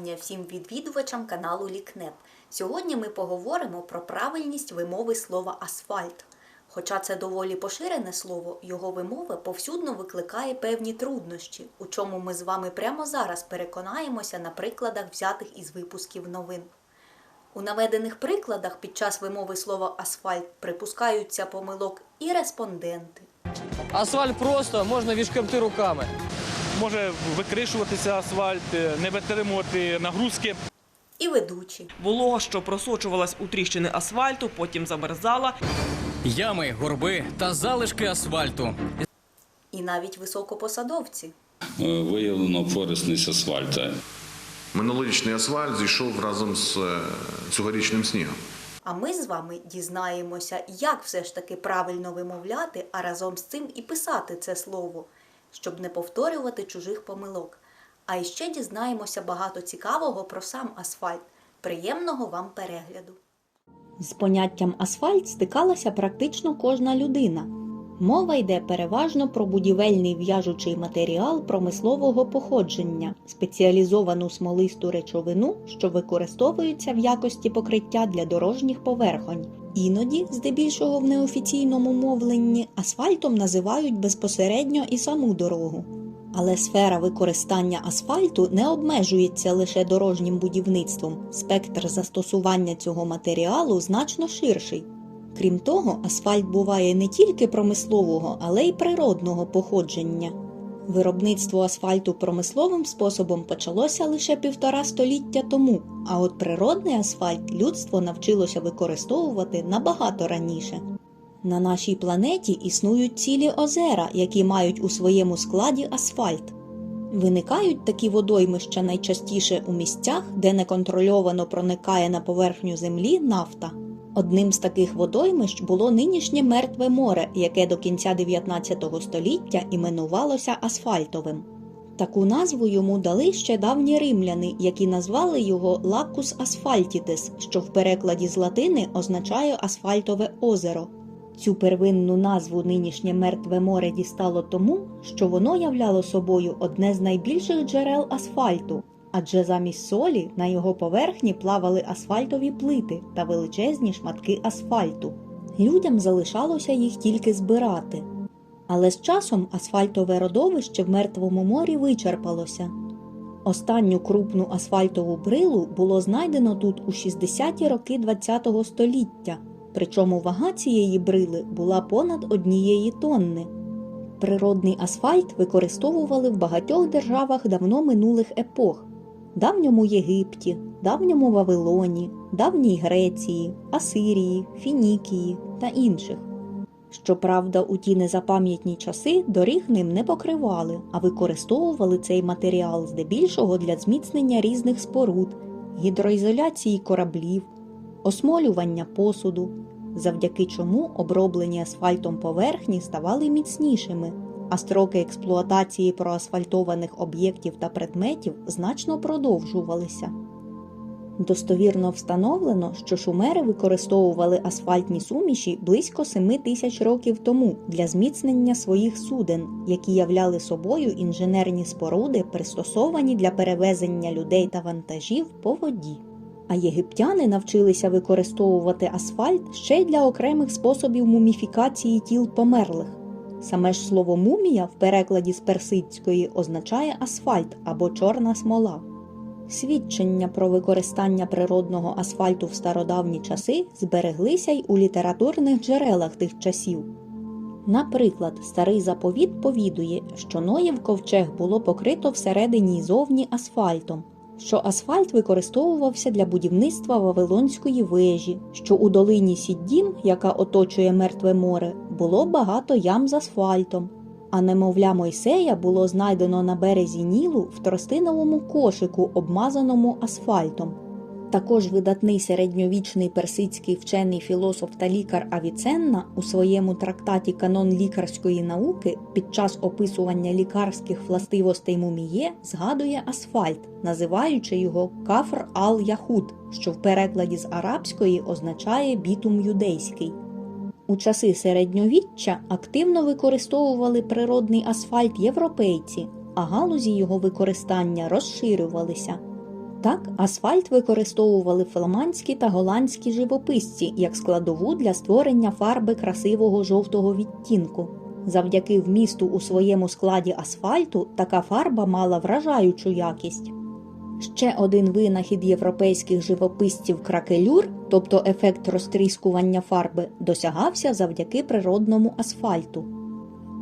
вітання всім відвідувачам каналу Лікнеп. Сьогодні ми поговоримо про правильність вимови слова асфальт. Хоча це доволі поширене слово, його вимова повсюдно викликає певні труднощі, у чому ми з вами прямо зараз переконаємося на прикладах, взятих із випусків новин. У наведених прикладах під час вимови слова асфальт припускаються помилок і респонденти. Асфальт просто можна відшкребти руками. Може викришуватися асфальт, е, не витримувати нагрузки. І ведучі. Волога, що просочувалась у тріщини асфальту, потім замерзала. Ями, горби та залишки асфальту. І навіть високопосадовці. Е, виявлено порисність асфальта. Минулорічний асфальт зійшов разом з е, цьогорічним снігом. А ми з вами дізнаємося, як все ж таки правильно вимовляти, а разом з цим і писати це слово, щоб не повторювати чужих помилок. А іще дізнаємося багато цікавого про сам асфальт. Приємного вам перегляду! З поняттям асфальт стикалася практично кожна людина. Мова йде переважно про будівельний в'яжучий матеріал промислового походження, спеціалізовану смолисту речовину, що використовується в якості покриття для дорожніх поверхонь. Іноді, здебільшого в неофіційному мовленні, асфальтом називають безпосередньо і саму дорогу. Але сфера використання асфальту не обмежується лише дорожнім будівництвом. Спектр застосування цього матеріалу значно ширший. Крім того, асфальт буває не тільки промислового, але й природного походження. Виробництво асфальту промисловим способом почалося лише півтора століття тому, а от природний асфальт людство навчилося використовувати набагато раніше. На нашій планеті існують цілі озера, які мають у своєму складі асфальт. Виникають такі водоймища найчастіше у місцях, де неконтрольовано проникає на поверхню землі нафта. Одним з таких водоймищ було нинішнє Мертве море, яке до кінця 19 століття іменувалося асфальтовим. Таку назву йому дали ще давні римляни, які назвали його Лакус асфальтітес, що в перекладі з латини означає асфальтове озеро. Цю первинну назву нинішнє Мертве море дістало тому, що воно являло собою одне з найбільших джерел асфальту, адже замість солі на його поверхні плавали асфальтові плити та величезні шматки асфальту. Людям залишалося їх тільки збирати. Але з часом асфальтове родовище в Мертвому морі вичерпалося. Останню крупну асфальтову брилу було знайдено тут у 60-ті роки ХХ століття, причому вага цієї брили була понад однієї тонни. Природний асфальт використовували в багатьох державах давно минулих епох давньому Єгипті, давньому Вавилоні, давній Греції, Асирії, Фінікії та інших. Щоправда, у ті незапам'ятні часи доріг ним не покривали, а використовували цей матеріал здебільшого для зміцнення різних споруд, гідроізоляції кораблів, осмолювання посуду, завдяки чому оброблені асфальтом поверхні ставали міцнішими, а строки експлуатації проасфальтованих об'єктів та предметів значно продовжувалися. Достовірно встановлено, що шумери використовували асфальтні суміші близько 7 тисяч років тому для зміцнення своїх суден, які являли собою інженерні споруди, пристосовані для перевезення людей та вантажів по воді. А єгиптяни навчилися використовувати асфальт ще й для окремих способів муміфікації тіл померлих. Саме ж слово мумія в перекладі з персидської означає асфальт або чорна смола. Свідчення про використання природного асфальту в стародавні часи збереглися й у літературних джерелах тих часів. Наприклад, старий заповіт повідує, що Ноєв ковчег було покрито всередині й зовні асфальтом, що асфальт використовувався для будівництва Вавилонської вежі, що у долині Сіддім, яка оточує Мертве море, було багато ям з асфальтом. А немовля Мойсея було знайдено на березі Нілу в тростиновому кошику, обмазаному асфальтом. Також видатний середньовічний персидський вчений філософ та лікар Авіценна у своєму трактаті Канон лікарської науки під час описування лікарських властивостей муміє згадує асфальт, називаючи його кафр ал-яхуд, що в перекладі з арабської означає бітум юдейський. У часи середньовіччя активно використовували природний асфальт європейці, а галузі його використання розширювалися. Так, асфальт використовували фламандські та голландські живописці як складову для створення фарби красивого жовтого відтінку. Завдяки вмісту у своєму складі асфальту така фарба мала вражаючу якість. Ще один винахід європейських живописців кракелюр, тобто ефект розтріскування фарби, досягався завдяки природному асфальту.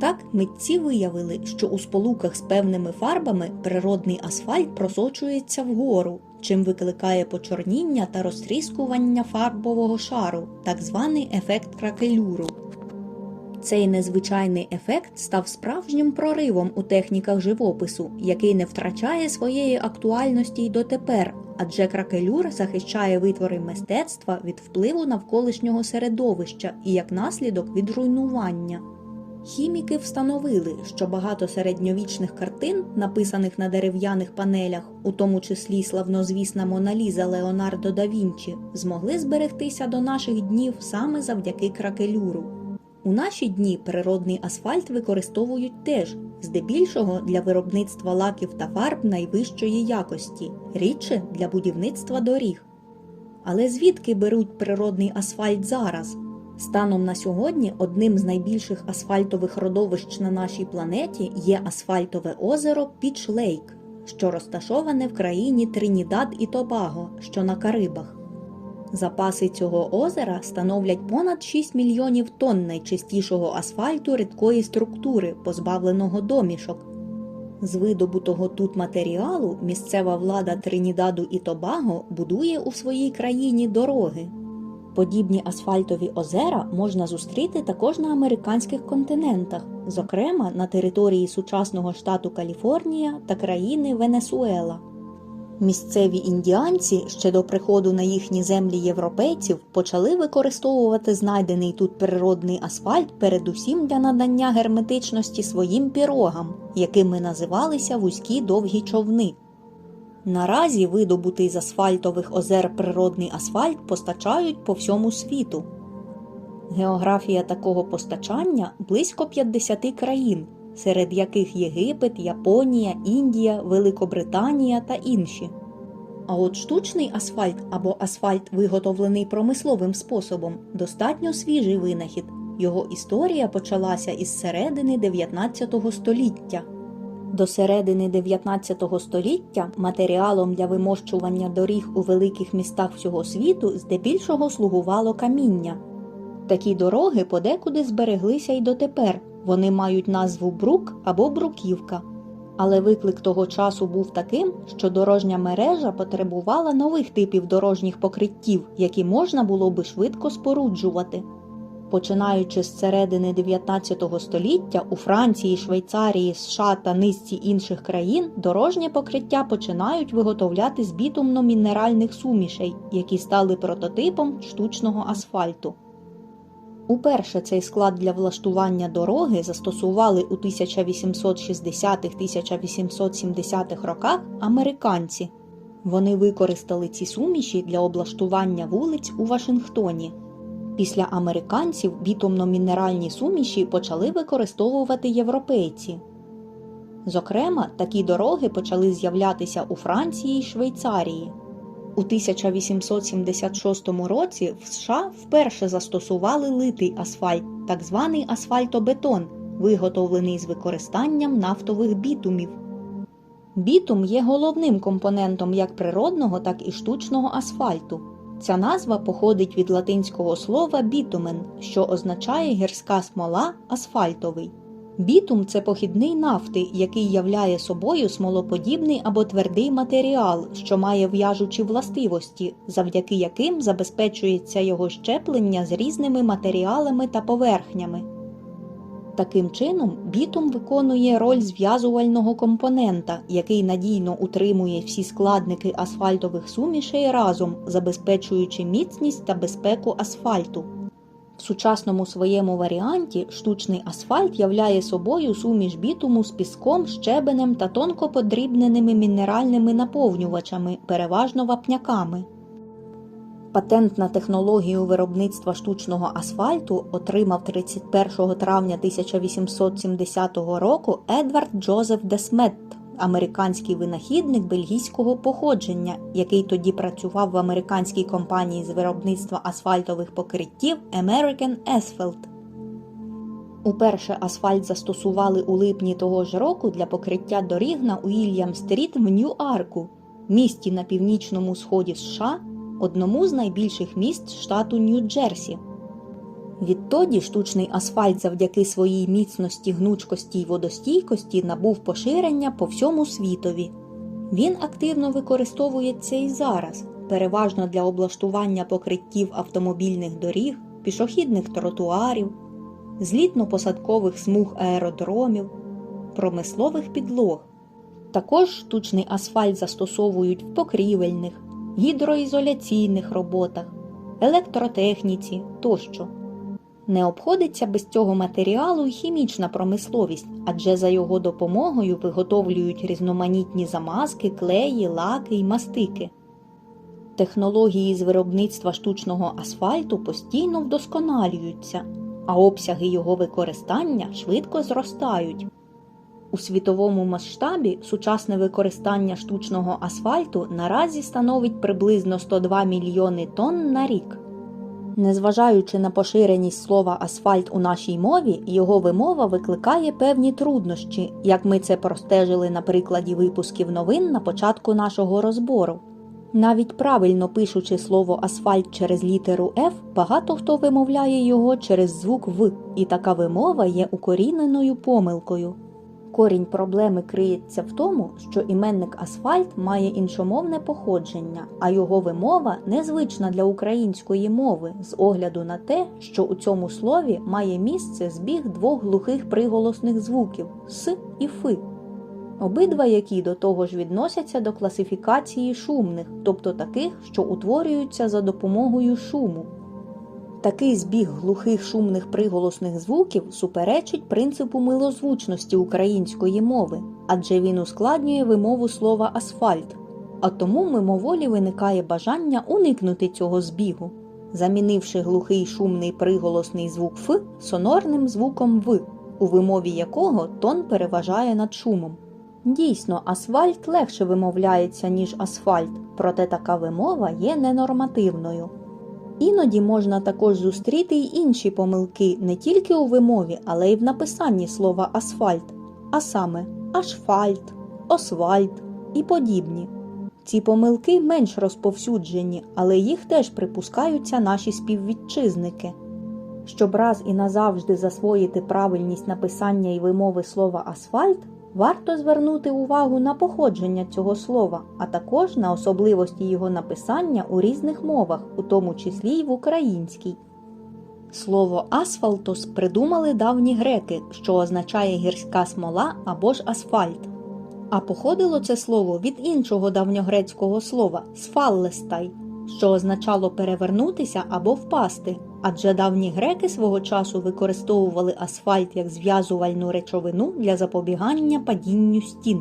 Так, митці виявили, що у сполуках з певними фарбами природний асфальт просочується вгору, чим викликає почорніння та розтріскування фарбового шару, так званий ефект кракелюру. Цей незвичайний ефект став справжнім проривом у техніках живопису, який не втрачає своєї актуальності й дотепер, адже кракелюр захищає витвори мистецтва від впливу навколишнього середовища і як наслідок від руйнування. Хіміки встановили, що багато середньовічних картин, написаних на дерев'яних панелях, у тому числі славнозвісна Моналіза Леонардо да Вінчі, змогли зберегтися до наших днів саме завдяки кракелюру. У наші дні природний асфальт використовують теж, здебільшого для виробництва лаків та фарб найвищої якості, рідше для будівництва доріг. Але звідки беруть природний асфальт зараз? Станом на сьогодні одним з найбільших асфальтових родовищ на нашій планеті є асфальтове озеро Піч Лейк, що розташоване в країні Тринідад і Тобаго, що на Карибах. Запаси цього озера становлять понад 6 мільйонів тонн найчистішого асфальту рідкої структури, позбавленого домішок. З видобутого тут матеріалу місцева влада Тринідаду і Тобаго будує у своїй країні дороги. Подібні асфальтові озера можна зустріти також на американських континентах, зокрема на території сучасного штату Каліфорнія та країни Венесуела. Місцеві індіанці ще до приходу на їхні землі європейців почали використовувати знайдений тут природний асфальт передусім для надання герметичності своїм пірогам, якими називалися вузькі довгі човни. Наразі видобутий з асфальтових озер природний асфальт постачають по всьому світу. Географія такого постачання близько 50 країн, серед яких Єгипет, Японія, Індія, Великобританія та інші. А от штучний асфальт або асфальт, виготовлений промисловим способом, достатньо свіжий винахід. Його історія почалася із середини 19 століття. До середини 19 століття матеріалом для вимощування доріг у великих містах всього світу здебільшого слугувало каміння. Такі дороги подекуди збереглися й дотепер. Вони мають назву брук або бруківка. Але виклик того часу був таким, що дорожня мережа потребувала нових типів дорожніх покриттів, які можна було би швидко споруджувати. Починаючи з середини 19 століття у Франції, Швейцарії, США та низці інших країн дорожнє покриття починають виготовляти з бітумно-мінеральних сумішей, які стали прототипом штучного асфальту. Уперше цей склад для влаштування дороги застосували у 1860-1870-х роках американці. Вони використали ці суміші для облаштування вулиць у Вашингтоні. Після американців бітумно-мінеральні суміші почали використовувати європейці. Зокрема, такі дороги почали з'являтися у Франції й Швейцарії. У 1876 році в США вперше застосували литий асфальт, так званий асфальтобетон, виготовлений з використанням нафтових бітумів. Бітум є головним компонентом як природного, так і штучного асфальту. Ця назва походить від латинського слова бітумен, що означає гірська смола асфальтовий. Бітум це похідний нафти, який являє собою смолоподібний або твердий матеріал, що має в'яжучі властивості, завдяки яким забезпечується його щеплення з різними матеріалами та поверхнями. Таким чином, бітум виконує роль зв'язувального компонента, який надійно утримує всі складники асфальтових сумішей разом, забезпечуючи міцність та безпеку асфальту. В сучасному своєму варіанті штучний асфальт являє собою суміш бітуму з піском, щебенем та тонко подрібненими мінеральними наповнювачами, переважно вапняками. Патент на технологію виробництва штучного асфальту отримав 31 травня 1870 року Едвард Джозеф Десмет, американський винахідник бельгійського походження, який тоді працював в американській компанії з виробництва асфальтових покриттів American Asphalt. Уперше асфальт застосували у липні того ж року для покриття доріг на Уільям-стріт в Нью-Арку, місті на північному сході США, одному з найбільших міст штату Нью-Джерсі. Відтоді штучний асфальт завдяки своїй міцності, гнучкості й водостійкості набув поширення по всьому світові. Він активно використовується і зараз, переважно для облаштування покриттів автомобільних доріг, пішохідних тротуарів, злітно-посадкових смуг аеродромів, промислових підлог. Також штучний асфальт застосовують в покрівельних, гідроізоляційних роботах, електротехніці тощо. Не обходиться без цього матеріалу й хімічна промисловість, адже за його допомогою виготовлюють різноманітні замазки, клеї, лаки й мастики. Технології з виробництва штучного асфальту постійно вдосконалюються, а обсяги його використання швидко зростають. У світовому масштабі сучасне використання штучного асфальту наразі становить приблизно 102 мільйони тонн на рік. Незважаючи на поширеність слова асфальт у нашій мові, його вимова викликає певні труднощі, як ми це простежили на прикладі випусків новин на початку нашого розбору. Навіть правильно пишучи слово асфальт через літеру F, багато хто вимовляє його через звук В, і така вимова є укоріненою помилкою. Корінь проблеми криється в тому, що іменник асфальт має іншомовне походження, а його вимова незвична для української мови з огляду на те, що у цьому слові має місце збіг двох глухих приголосних звуків с і фи, обидва які до того ж відносяться до класифікації шумних, тобто таких, що утворюються за допомогою шуму. Такий збіг глухих шумних приголосних звуків суперечить принципу милозвучності української мови, адже він ускладнює вимову слова асфальт, а тому мимоволі виникає бажання уникнути цього збігу, замінивши глухий шумний приголосний звук Ф сонорним звуком В, у вимові якого тон переважає над шумом. Дійсно, асфальт легше вимовляється, ніж асфальт, проте така вимова є ненормативною. Іноді можна також зустріти й інші помилки не тільки у вимові, але й в написанні слова асфальт, а саме ашфальт, освальт і подібні. Ці помилки менш розповсюджені, але їх теж припускаються наші співвітчизники. Щоб раз і назавжди засвоїти правильність написання і вимови слова асфальт, варто звернути увагу на походження цього слова, а також на особливості його написання у різних мовах, у тому числі й в українській. Слово асфалтос придумали давні греки, що означає гірська смола або ж асфальт. А походило це слово від іншого давньогрецького слова сфаллестай, що означало перевернутися або впасти, адже давні греки свого часу використовували асфальт як зв'язувальну речовину для запобігання падінню стін.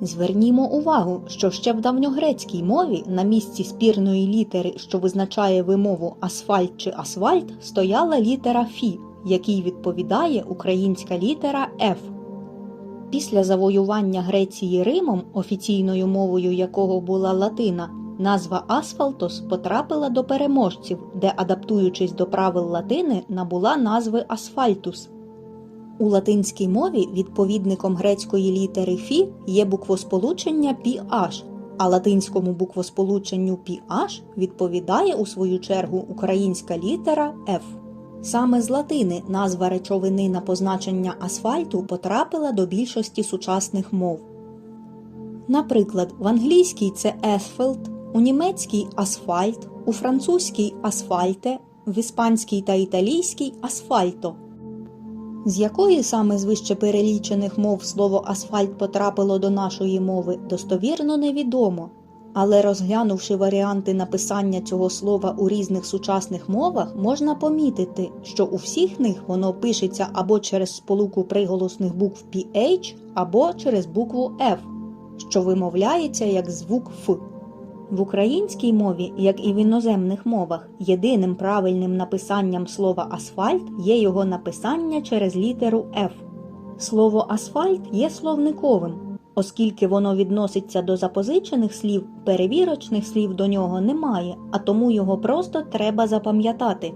Звернімо увагу, що ще в давньогрецькій мові на місці спірної літери, що визначає вимову асфальт чи асфальт, стояла літера Фі, якій відповідає українська літера Ф. Після завоювання Греції Римом, офіційною мовою якого була латина, назва асфалтос потрапила до переможців, де, адаптуючись до правил латини, набула назви асфальтус. У латинській мові відповідником грецької літери Фі є буквосполучення PH, а латинському буквосполученню PH відповідає у свою чергу українська літера F. Саме з латини назва речовини на позначення асфальту потрапила до більшості сучасних мов. Наприклад, в англійській це asphalt, у німецькій асфальт, у французькій асфальте, в іспанській та італійській асфальто. З якої саме з вище перелічених мов слово асфальт потрапило до нашої мови, достовірно невідомо. Але розглянувши варіанти написання цього слова у різних сучасних мовах, можна помітити, що у всіх них воно пишеться або через сполуку приголосних букв PH, або через букву F, що вимовляється як звук Ф. В українській мові, як і в іноземних мовах, єдиним правильним написанням слова асфальт є його написання через літеру F. Слово асфальт є словниковим, Оскільки воно відноситься до запозичених слів, перевірочних слів до нього немає, а тому його просто треба запам'ятати.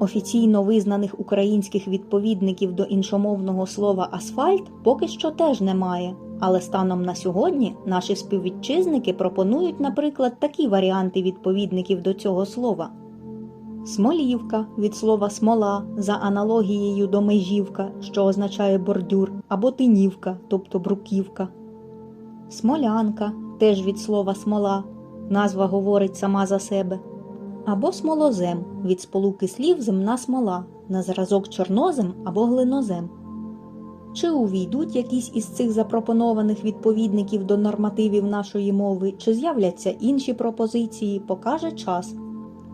Офіційно визнаних українських відповідників до іншомовного слова асфальт поки що теж немає. Але станом на сьогодні наші співвітчизники пропонують, наприклад, такі варіанти відповідників до цього слова: Смолівка від слова смола за аналогією до межівка, що означає бордюр, або тинівка, тобто бруківка. Смолянка теж від слова смола, назва говорить сама за себе. Або смолозем від сполуки слів земна смола на зразок чорнозем або глинозем. Чи увійдуть якісь із цих запропонованих відповідників до нормативів нашої мови, чи з'являться інші пропозиції, покаже час.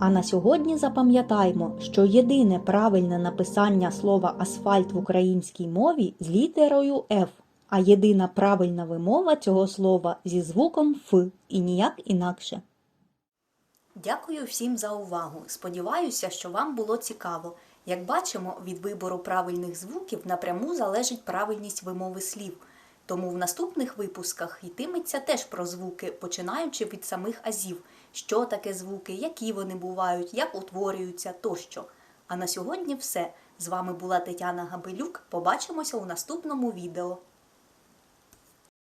А на сьогодні запам'ятаймо, що єдине правильне написання слова асфальт в українській мові з літерою F, а єдина правильна вимова цього слова зі звуком Ф і ніяк інакше. Дякую всім за увагу. Сподіваюся, що вам було цікаво. Як бачимо, від вибору правильних звуків напряму залежить правильність вимови слів. Тому в наступних випусках йтиметься теж про звуки, починаючи від самих азів, що таке звуки, які вони бувають, як утворюються тощо. А на сьогодні все. З вами була Тетяна Габелюк. Побачимося у наступному відео.